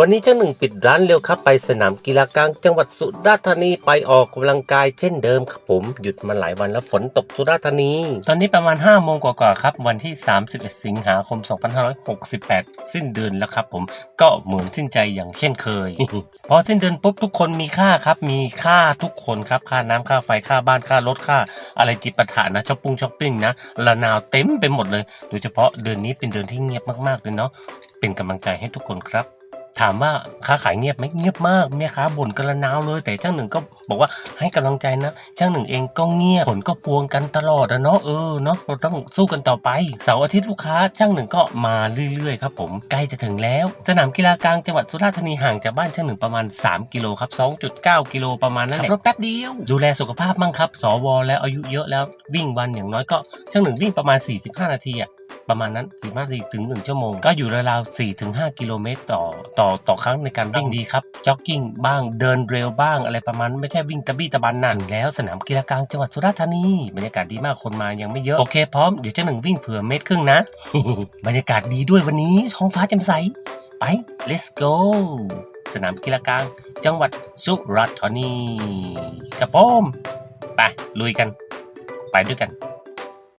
วันนี้เจ้าหนึ่งปิดร้านเร็วครับไปสนามกีฬากลางจังหวัดสุราษฎร์ธานีไปออกกำลังกายเช่นเดิมครับผมหยุดมาหลายวันแล้วฝนตกสุราษฎร์ธานี ตอนนี้ประมาณ5โมงกว่าๆครับวันที่ 31 สิงหาคม 2568 สิ้นเดือนแล้วครับผมก็เหมือนสิ้นใจอย่างเช่นเคย พอสิ้นเดือนปุ๊บทุกคนมีค่าครับมีค่าทุกคนครับค่าน้ำค่าไฟค่าบ้านค่ารถค่า อะไรจิปาถะนะช้อปปิ้งช้อปปิ้งนะระนาวเต็มไปหมดเลย โดยเฉพาะเดือนนี้เป็นเดือนที่เงียบมากๆเลยเนาะเป็นกำลังใจให้ทุกคนครับ ถามว่าค้าขายเงียบไหมเงียบมากแม่ค้าบ่นกระนาวเลย แต่ช่างหนึ่งก็บอกว่าให้กำลังใจนะช่างหนึ่งเองก็เงียบผลก็พวงกันตลอดอะเนาะเออเนาะเราต้องสู้กันต่อไปเสาร์อาทิตย์ลูกค้าช่างหนึ่งก็มาเรื่อยๆครับผมใกล้จะถึงแล้ว สนามกีฬากลางจังหวัดสุราษฎร์ธานีห่างจากบ้านช่างหนึ่งประมาณ 3 กิโลครับ 2.9 กิโลประมาณนั้นแหละรถแป๊บเดียว ดูแลสุขภาพมั่งครับ สวแล้วอายุเยอะแล้ววิ่งวันอย่างน้อยก็ช่างหนึ่งวิ่งประมาณ 45 นาทีอะ ประมาณนั้น4 5นาทีถึง1ชั่วโมง ก็อยู่ราวๆ4ถึง5กิโลเมตรต่อต่อต่อครั้งในการวิ่งดีครับจ็อกกิ้งบ้างเดินเร็วบ้างอะไรประมาณไม่ใช่วิ่งตะบี้ตะบันนั่นแล้วสนามกีฬากลางจังหวัดสุราษฎร์ธานีบรรยากาศดีมากคนมายังไม่เยอะโอเคพร้อมเดี๋ยวเจ้าหนึ่งวิ่งเผื่อเมตรครึ่งนะ บรรยากาศดีด้วยวันนี้ท้องฟ้าแจ่มใสไป let's go สนามกีฬากลางจังหวัดสุราษฎร์ธานีกระโปมไปลุยกัน ไปด้วยกัน